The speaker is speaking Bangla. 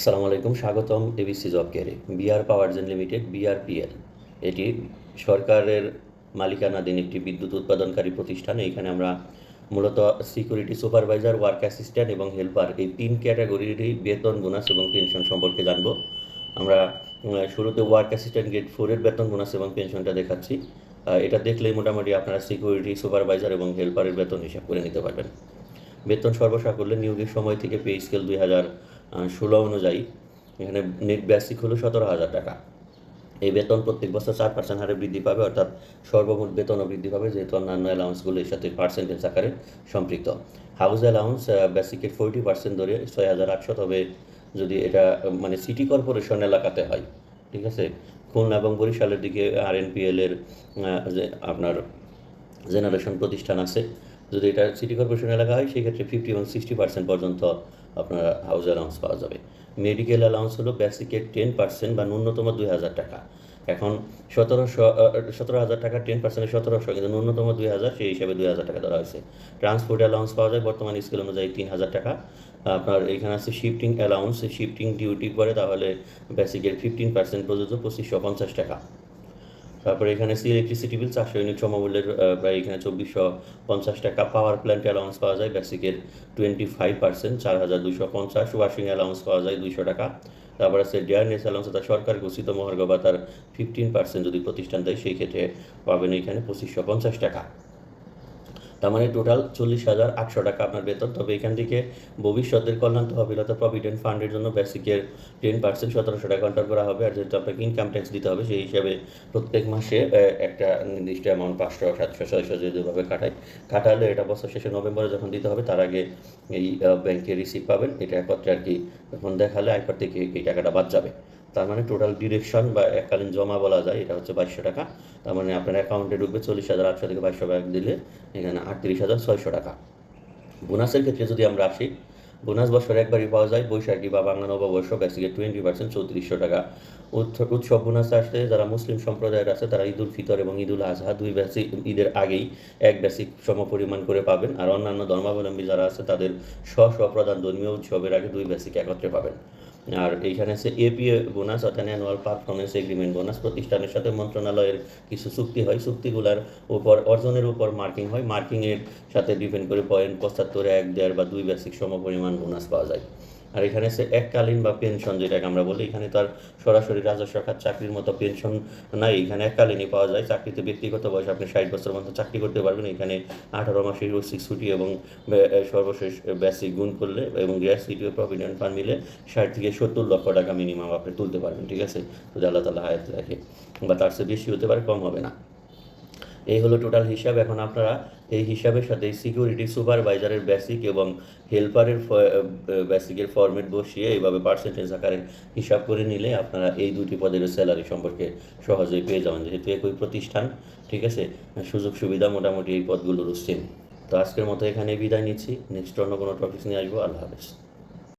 আসসালামু আলাইকুম, স্বাগতম ABC job care, BR power gen limited, BRPL. এটি সরকারের মালিকানাধীন একটি বিদ্যুৎ উৎপাদনকারী প্রতিষ্ঠান। এখানে আমরা মূলত সিকিউরিটি সুপারভাইজার, ওয়ার্ক অ্যাসিস্ট্যান্ট এবং হেল্পার এই তিন ক্যাটাগরিরই বেতন, বোনাস এবং পেনশন সম্পর্কে জানব। আমরা শুরুতে ওয়ার্ক অ্যাসিস্ট্যান্ট গ্রেড ফোরের বেতন, বোনাস এবং পেনশনটা দেখাচ্ছি। এটা দেখলেই মোটামুটি আপনারা সিকিউরিটি সুপারভাইজার এবং হেল্পারের বেতন হিসাব করে নিতে পারবেন। বেতন সর্বসাকুল্যে নিয়োগের সময় থেকে পে স্কেল দুই হাজার ষোলো অনুযায়ী এখানে নেট বেসিক হলো সতেরো হাজার টাকা। এই বেতন প্রত্যেক বছর চার পার্সেন্ট হারে বৃদ্ধি পাবে অর্থাৎ সর্বমোট বেতনও বৃদ্ধি পাবে যেহেতু অন্যান্য অ্যালাউন্সগুলো এর সাথে পার্সেন্টেজ আকারে সম্পৃক্ত। হাউস অ্যালাউন্স বেসিকের ফোরটি পার্সেন্ট ধরে ছয় হাজার আটশো তবে যদি এটা মানে সিটি কর্পোরেশন এলাকাতে হয় ঠিক আছে? খুলনা এবং বরিশালের দিকে আর এর আহ, যে আপনার জেনারেশন প্রতিষ্ঠান আছে যদি এটা সিটি কর্পোরেশন এলাকা হয়, সেক্ষেত্রে ফিফটি এবং সিক্সটি পার্সেন্ট পর্যন্ত আপনার হাউস অ্যালাউন্স পাওয়া যাবে। মেডিকেল অ্যালাউন্স হলো বেসিকের টেন পার্সেন্ট বা ন্যূনতম দুই হাজার টাকা। এখন সতেরোশো সতেরো হাজার টাকা টেন পার্সেন্টের সতেরোশো, কিন্তু ন্যূনতম দুই হাজার, সেই হিসাবে দুই হাজার টাকা ধরা হয়েছে। ট্রান্সপোর্ট অ্যালাউন্স পাওয়া যায়, বর্তমান স্কেল অনুযায়ী তিন হাজার টাকা। আপনার এখানে আছে শিফটিং অ্যালাউন্স শিফটিং ডিউটি করে তাহলে বেসিকের ফিফটিন পার্সেন্ট প্রযোজ্য পঁচিশশো পঞ্চাশ টাকা। তারপরে এখানে সি ইলেকট্রিসিটি বিল চারশো ইউনিট সমমূল্যের প্রায় এখানে চব্বিশশো পঞ্চাশ টাকা পাওয়ার প্ল্যান্ট অ্যালাউন্স পাওয়া যায়। বেসিকের টোয়েন্টি ফাইভ পার্সেন্ট চার হাজার দুশো পঞ্চাশ। ওয়াশিং অ্যালাউন্স পাওয়া যায় দুইশো টাকা। তারপরে আছে ডিয়ারনেস অ্যালাউন্স অর্থাৎ সরকার ঘোষিত মহার্ঘ ভাতার ফিফটিন পার্সেন্ট যদি প্রতিষ্ঠান দেয়, সেই ক্ষেত্রে পাবেন এখানে পঁচিশশো পঞ্চাশ টাকা। তার মানে টোটাল চল্লিশ হাজার আটশো টাকা আপনার বেতন। তবে এখান থেকে ভবিষ্যতের কল্যাণ তহবিলতা প্রভিডেন্ট ফান্ডের জন্য বেসিকের টেন পার্সেন্ট সতেরোশো টাকা কন্ট্যাক্ট করা হবে আর যেহেতু আপনাকে ইনকাম ট্যাক্স দিতে হবে, সেই হিসাবে প্রত্যেক মাসে একটা নির্দিষ্ট অ্যামাউন্ট পাঁচশো, সাতশো, ছয়শো যেভাবে কাটায়, কাটালে এটা বছর শেষে নভেম্বরে যখন দিতে হবে, তার আগে এই ব্যাংকে রিসিভ পাবেন। এটা একত্রে আর কি তখন দেখালে আয়কর থেকে এই টাকাটা বাদ যাবে। তার মানে টোটাল ডিরেকশন বা এককালীন জমা বলা যায়, এটা হচ্ছে বাইশশো টাকা। তার মানে আপনার অ্যাকাউন্টে ঢুকবে চল্লিশ হাজার আটশো থেকে বাইশশো ব্যাগ দিলে এখানে আটত্রিশ হাজার ছয়শো টাকা। বোনাসের ক্ষেত্রে যদি আমরা আসি, বোনাস বছরে একবারই পাওয়া যায় বৈশাখী বা বাংলা নববর্ষ বেসিকে টোয়েন্টি পার্সেন্ট চৌত্রিশশো টাকা। উৎস- উৎসব বোনাস আসলে যারা মুসলিম সম্প্রদায়ের আছে, তারা ঈদ উল ফিতর এবং ঈদুল আজহা দুই বেসিক ঈদের আগেই এক বেসিক সমপরিমাণ করে পাবেন। আর অন্যান্য ধর্মাবলম্বী যারা আছে, তাদের স্ব স্ব প্রধান ধর্মীয় উৎসবের আগে দুই বেসিক একত্রে পাবেন। আর এইখানে আছে এপিএ বোনাস অর্থাৎ অ্যানুয়াল পারফরমেন্স এগ্রিমেন্ট বোনাস প্রতিষ্ঠানের সাথে মন্ত্রণালয়ের কিছু চুক্তি হয়। চুক্তিগুলোর উপর, অর্জনের উপর মার্কিং হয়। মার্কিংয়ের সাথে ডিপেন্ড করে পয়েন্ট পঁচাত্তর, এক, দেড় বা দুই বেসিক সম পরিমাণ বোনাস পাওয়া যায়। আর এখানে আছে এককালীন বা পেনশন, যেটাকে আমরা বলি। এখানে তার সরাসরি রাজস্ব খাত চাকরির মতো পেনশন নাই। এখানে এককালীনই পাওয়া যায়। চাকরিতে ব্যক্তিগত বয়স আপনি ষাট বছর মতো চাকরি করতে পারবেন। এখানে আঠারো মাসের রসিক ছুটি এবং সর্বশেষ বেসিক গুণ করলে এবং গ্র্যাসিটি ও প্রভিডেন্ট ফান্ড মিলে ষাট থেকে সত্তর লক্ষ টাকা মিনিমাম আপনি তুলতে পারবেন, ঠিক আছে? যদি আল্লাহ তালা হায়াত রাখে। বা তার চেয়ে বেশি হতে পারে, কম হবে না। এই হলো টোটাল হিসাব। এখন আপনারা এই হিসাবের সাথে সিকিউরিটি সুপারভাইজারের বেসিক এবং হেল্পারের বেসিকের ফরম্যাট বসিয়ে এইভাবে পার্সেন্টেজ আকারে হিসাব করে নিলে আপনারা এই দুটি পদের স্যালারি সম্পর্কে সহজেই পেয়ে যাবেন, যেহেতু একই প্রতিষ্ঠান, ঠিক আছে? সুযোগ সুবিধা মোটামুটি এই পদগুলোর সেম তো আজকের মতো এখানে বিদায় নিচ্ছি। নেক্সট অন্য কোনো টপিক নিয়ে আসব। আল্লাহ হাফেজ।